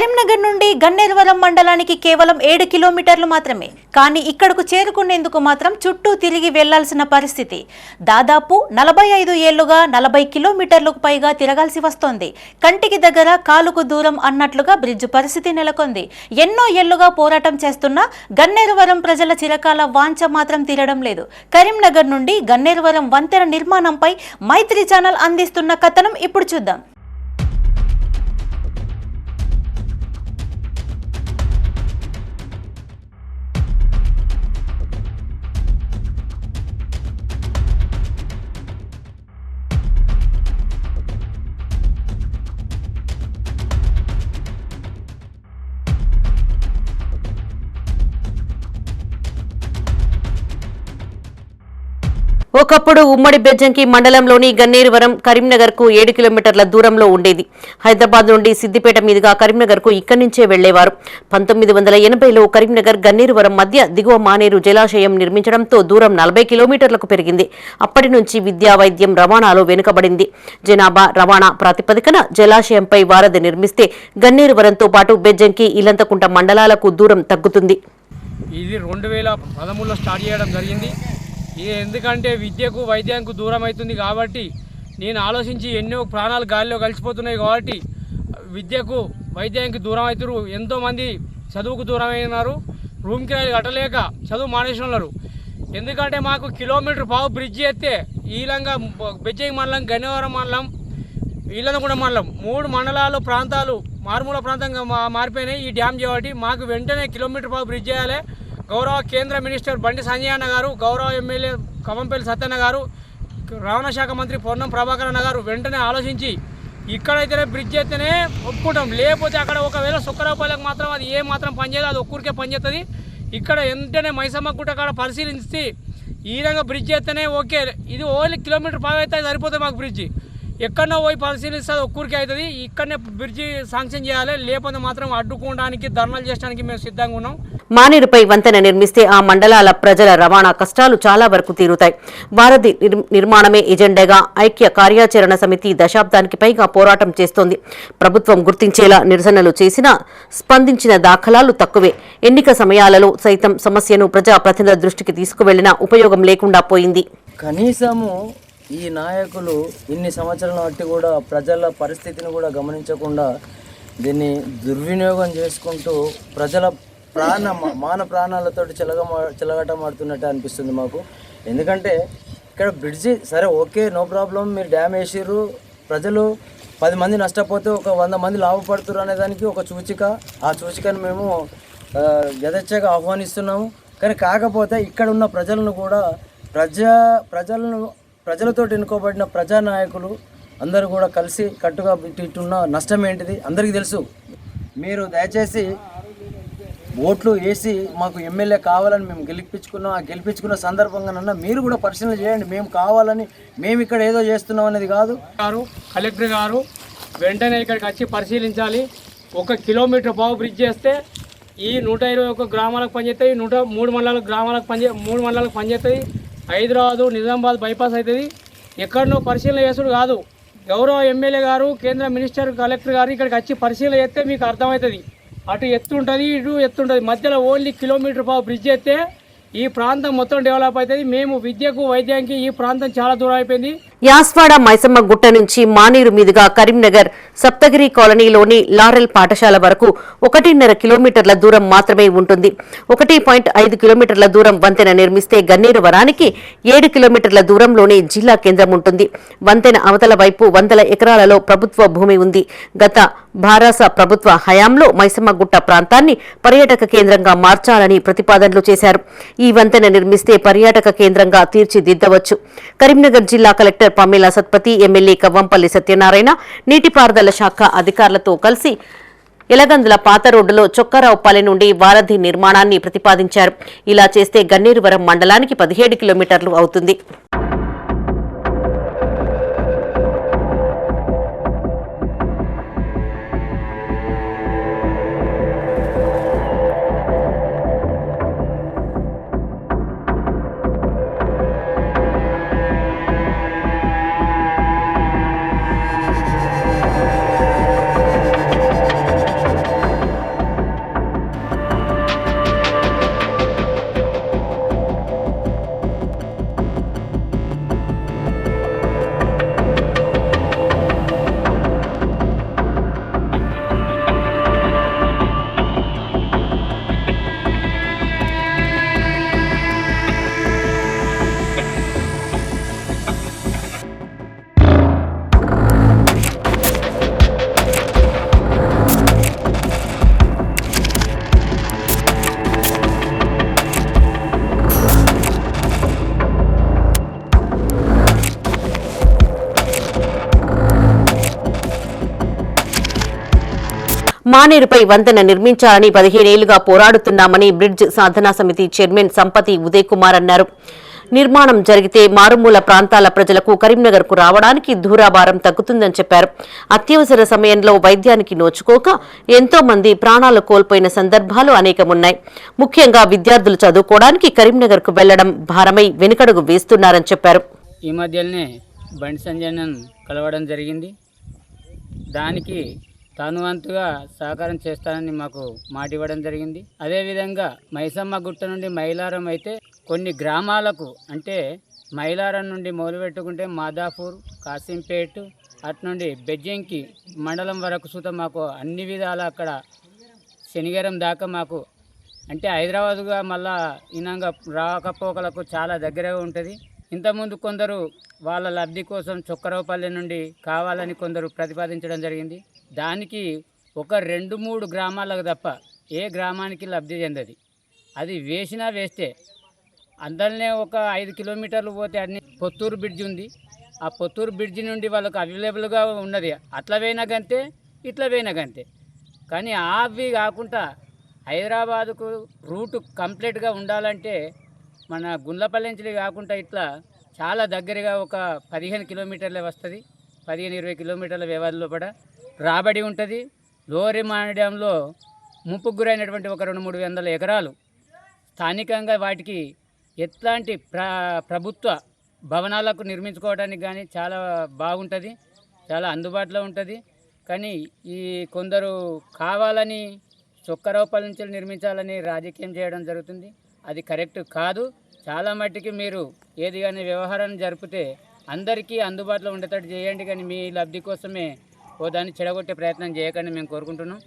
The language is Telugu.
కరీంనగర్ నుండి గన్నేరువరం మండలానికి కేవలం ఏడు కిలోమీటర్లు మాత్రమే. కానీ ఇక్కడకు చేరుకునేందుకు మాత్రం చుట్టూ తిరిగి వెళ్ళాల్సిన పరిస్థితి. దాదాపు నలభై ఐదు ఏళ్ళుగా నలభై కిలోమీటర్లకు పైగా తిరగాల్సి వస్తోంది. కంటికి దగ్గర కాలుకు దూరం అన్నట్లుగా బ్రిడ్జ్ పరిస్థితి నెలకొంది. ఎన్నో ఏళ్ళుగా పోరాటం చేస్తున్న గన్నేరువరం ప్రజల చిరకాల వాంఛ మాత్రం తీరడం లేదు. కరీంనగర్ నుండి గన్నేరువరం వంతెన నిర్మాణంపై మైత్రి ఛానల్ అందిస్తున్న కథనం ఇప్పుడు చూద్దాం. ఒకప్పుడు ఉమ్మడి బెజ్జంకి మండలంలోని గన్నేరువరం కరీంనగర్కు ఏడు కిలోమీటర్ల దూరంలో ఉండేది. హైదరాబాద్ నుండి సిద్దిపేట మీదుగా కరీంనగర్కు ఇక్కడి నుంచే వెళ్ళేవారు. పంతొమ్మిది వందల ఎనభైలో కరీంనగర్ గన్నేరువరం మధ్య దిగువ మానేరు జలాశయం నిర్మించడంతో దూరం నలభై కిలోమీటర్లకు పెరిగింది. అప్పటి నుంచి విద్యా వైద్యం రవాణాలో వెనుకబడింది. జనాభా రవాణా ప్రాతిపదికన జలాశయంపై వారధి నిర్మిస్తే గన్నేరువరంతో పాటు బెజ్జంకి ఇలంతకుంట మండలాలకు దూరం తగ్గుతుంది. ఇది రెండు వేల పదమూడులో స్టార్ట్ చేయడం జరిగింది. ఎందుకంటే విద్యకు వైద్యానికి దూరం అవుతుంది కాబట్టి నేను ఆలోచించి ఎన్నో ప్రాణాలు గాలిలో కలిసిపోతున్నాయి కాబట్టి విద్యకు వైద్యానికి దూరం అవుతారు. ఎంతోమంది చదువుకు దూరం అయినారు. రూమ్ కిరాయిలు కట్టలేక చదువు మానేసిన ఎందుకంటే మాకు కిలోమీటర్ పావు బ్రిడ్జి ఎత్తే ఈలంగా బెజ్జయ్య మండలం గన్నవరం మండలం ఈలనగూడ మండలం మూడు మండలాలు ప్రాంతాలు మారుమూల ప్రాంతంగా మా మారిపోయినాయి ఈ డ్యామ్ చేయబట్టి మాకు వెంటనే కిలోమీటర్ పావు బ్రిడ్జ్ చేయాలి. గౌరవ కేంద్ర మినిస్టర్ బండి సంజయ్ అన్న గారు గౌరవ ఎమ్మెల్యే కవంపల్లి సత్యన్న గారు రవాణా శాఖ మంత్రి పొన్నం ప్రభాకర్ అన్న గారు వెంటనే ఆలోచించి ఇక్కడైతేనే బ్రిడ్జ్ అయితేనే ఒప్పుకుంటాం. లేకపోతే అక్కడ ఒకవేళ సుక్కరావుపల్లికి మాత్రం అది ఏ మాత్రం పనిచేయదు అది ఒక్కరికే పనిచేస్తుంది ఇక్కడ వెంటనే మైసమ్మ గుట్ట కాడ పరిశీలించి ఈ విధంగా బ్రిడ్జ్ అయితేనే ఓకే. ఇది ఓన్లీ కిలోమీటర్ పావు అయితే సరిపోతుంది మాకు బ్రిడ్జి ఎక్కడో పోయి పరిశీలిస్తే అది ఒక్కరికి అవుతుంది. ఇక్కడనే బ్రిడ్జి శాంక్షన్ చేయాలి. లేకపోతే మాత్రం అడ్డుకోవడానికి ధర్నాలు చేయడానికి మేము సిద్ధంగా ఉన్నాం. మానేరుపై వంతెన నిర్మిస్తే ఆ మండలాల ప్రజల రవాణా కష్టాలు చాలా వరకు తీరుతాయి. వారధి నిర్- నిర్మాణమే ఎజెండాగా ఐక్య కార్యాచరణ సమితి దశాబ్దానికి పైగా పోరాటం చేస్తోంది. ప్రభుత్వం గుర్తించేలా నిరసనలు చేసినా స్పందించిన దాఖలాలు తక్కువే. ఎన్నిక సమయాలలో సైతం సమస్యను ప్రజా ప్రతినిధుల దృష్టికి తీసుకువెళ్ళినా ఉపయోగం లేకుండా పోయింది. కనీసము ఈ నాయకులు ఇన్ని సంవత్సరాల బట్టి కూడా ప్రజల పరిస్థితిని కూడా గమనించకుండా దీన్ని దుర్వినియోగం చేసుకుంటూ ప్రజల ప్రాణ మాన ప్రాణాలతో చెలగమా చెలగటమాడుతున్నట్టు అనిపిస్తుంది మాకు. ఎందుకంటే ఇక్కడ బ్రిడ్జి సరే ఓకే నో ప్రాబ్లం మీరు డ్యామ్ వేసిర్రు ప్రజలు పది మంది నష్టపోతే ఒక వంద మంది లాభపడుతురు అనే దానికి ఒక సూచిక. ఆ సూచికను మేము యథేచ్ఛగా ఆహ్వానిస్తున్నాము. కానీ కాకపోతే ఇక్కడ ఉన్న ప్రజలను కూడా ప్రజా ప్రజలను ప్రజలతో ఎన్నుకోబడిన ప్రజానాయకులు అందరూ కూడా కలిసి కట్టుగా ఇటు ఇటున్న నష్టం ఏంటిది? అందరికీ తెలుసు. మీరు దయచేసి ఓట్లు వేసి మాకు ఎమ్మెల్యే కావాలని మేము గెలిపించుకున్నాం. ఆ గెలిపించుకున్న సందర్భంగానన్నా మీరు కూడా పరిశీలన చేయండి. మేము కావాలని మేము ఇక్కడ ఏదో చేస్తున్నాం అనేది కాదు. గారు కలెక్టర్ గారు వెంటనే ఇక్కడికి వచ్చి పరిశీలించాలి. ఒక కిలోమీటర్ బావు బ్రిడ్జ్ చేస్తే ఈ నూట ఇరవై ఒక గ్రామాలకు పనిచేస్తాయి నూట మూడు మండలాలకు గ్రామాలకు పనిచే మూడు మండలాలకు పనిచేస్తాయి. హైదరాబాదు నిజామాబాద్ బైపాస్ అవుతుంది. ఎక్కడనో పరిశీలన చేసుడు కాదు. గౌరవ ఎమ్మెల్యే గారు కేంద్ర మినిస్టర్ కలెక్టర్ గారు ఇక్కడికి వచ్చి పరిశీలన చేస్తే మీకు అర్థమవుతుంది. అటు ఎత్తు ఉంటుంది ఇటు ఎత్తు ఉంటుంది. మధ్యలో ఓన్లీ కిలోమీటర్ పావు బ్రిడ్జ్ ఎత్తే ఈ ప్రాంతం మొత్తం డెవలప్ అవుతుంది. మేము విద్యకు వైద్యానికి ఈ ప్రాంతం చాలా దూరం అయిపోయింది. యాస్వాడ మైసమ్మ గుట్ట నుంచి మానేరు మీదుగా కరీంనగర్ సప్తగిరి కాలనీలోని లారెల్ పాఠశాల వరకు ఒకటిన్నర కిలోమీటర్ల దూరం మాత్రమే ఉంటుంది. ఒకటి పాయింట్ ఐదు కిలోమీటర్ల దూరం వంతెన నిర్మిస్తే గన్నేరు వరానికి ఏడు కిలోమీటర్ల దూరంలోనే జిల్లా కేంద్రం ఉంటుంది. వంతెన అవతల వైపు వందల ఎకరాలలో ప్రభుత్వ భూమి ఉంది. గత భారాస ప్రభుత్వ హయాంలో మైసమ్మ గుట్ట ప్రాంతాన్ని పర్యాటక కేంద్రంగా మార్చాలని ప్రతిపాదనలు చేశారు. ఈ వంతెన నిర్మిస్తే పర్యాటక కేంద్రంగా తీర్చిదిద్దవచ్చు. కరీంనగర్ జిల్లా collector Pamela Satpathy MLA Kavvampalli Satyanarayana నీటిపారుదల శాఖ అధికారులతో కలిసి ఎలగందుల పాత రోడ్డులో చొక్కారావుపల్లి నుండి వారధి నిర్మాణాన్ని ప్రతిపాదించారు. ఇలా చేస్తే గన్నేరువరం మండలానికి పదిహేడు కిలోమీటర్లు అవుతుంది. మానేరుపై వంతెన నిర్మించాలని పదిహేనేళ్ళుగా పోరాడుతున్నామని బ్రిడ్జ్ సాధనా సమితి చైర్మన్ సంపతి ఉదయ్ కుమార్ అన్నారు. నిర్మాణం జరిగితే మారుమూల ప్రాంతాల ప్రజలకు కరీంనగర్కు రావడానికి దూరాభారం తగ్గుతుందని చెప్పారు. అత్యవసర సమయంలో వైద్యానికి నోచుకోక ఎంతో మంది ప్రాణాలు కోల్పోయిన సందర్భాలు అనేకమున్నాయి. ముఖ్యంగా విద్యార్థులు చదువుకోవడానికి కరీంనగర్కు వెళ్ళడం భారమై వెనుకడుగు వేస్తున్నారని చెప్పారు. ఈ మధ్యనే బండి సంజయన్ కలవడం జరిగింది. దానికి తాను వంతుగా సహకారం చేస్తానని మాకు మాట ఇవ్వడం జరిగింది. అదేవిధంగా మైసమ్మ గుట్ట నుండి మైలారం అయితే కొన్ని గ్రామాలకు అంటే మైలారం నుండి మొదలుపెట్టుకుంటే మాదాపూర్ కాసింపేట్ అటు నుండి బెజ్జంకి మండలం వరకు సుత మాకు అన్ని విధాల అక్కడ శనిగరం దాకా మాకు అంటే హైదరాబాదుగా మళ్ళా ఇనంగా రాకపోకలకు చాలా దగ్గరగా ఉంటుంది. ఇంతకుముందు కొందరు వాళ్ళ లబ్ధి కోసం చొక్కరవపల్లి నుండి కావాలని కొందరు ప్రతిపాదించడం జరిగింది. దానికి ఒక రెండు మూడు గ్రామాలకు తప్ప ఏ గ్రామానికి లబ్ధి చెందది. అది వేసినా వేస్తే అందరినే ఒక ఐదు కిలోమీటర్లు పోతే అన్ని పొత్తూరు బ్రిడ్జ్ ఉంది. ఆ పొత్తూరు బ్రిడ్జ్ నుండి వాళ్ళకు అవైలబుల్గా ఉన్నది. అట్లా పోయినాకంతే ఇట్లా పోయినాకంతే కానీ అవి కాకుండా హైదరాబాదుకు రూట్ కంప్లీట్గా ఉండాలంటే మన గుండ్లపల్లి నుంచి కాకుండా ఇట్లా చాలా దగ్గరగా ఒక పదిహేను కిలోమీటర్లే వస్తుంది. పదిహేను ఇరవై కిలోమీటర్ల వ్యవధిలో కూడా రాబడి ఉంటుంది. లోరి డ్యాంలో ముంపుకు గురైనటువంటి ఒక రెండు మూడు వందల ఎకరాలు. స్థానికంగా వాటికి ఎట్లాంటి ప్ర ప్రభుత్వ భవనాలకు నిర్మించుకోవడానికి కానీ చాలా బాగుంటుంది. చాలా అందుబాటులో ఉంటుంది. కానీ ఈ కొందరు కావాలని చొక్కరూపాల నుంచి నిర్మించాలని రాజకీయం చేయడం జరుగుతుంది. అది కరెక్ట్ కాదు. చాలా మట్టికి మీరు ఏది కానీ వ్యవహారాన్ని జరిపితే అందరికీ అందుబాటులో ఉండేటట్టు చేయండి. కానీ మీ లబ్ధి కోసమే ఓ దాన్ని చెడగొట్టే ప్రయత్నం చేయకండి మేము కోరుకుంటున్నాం.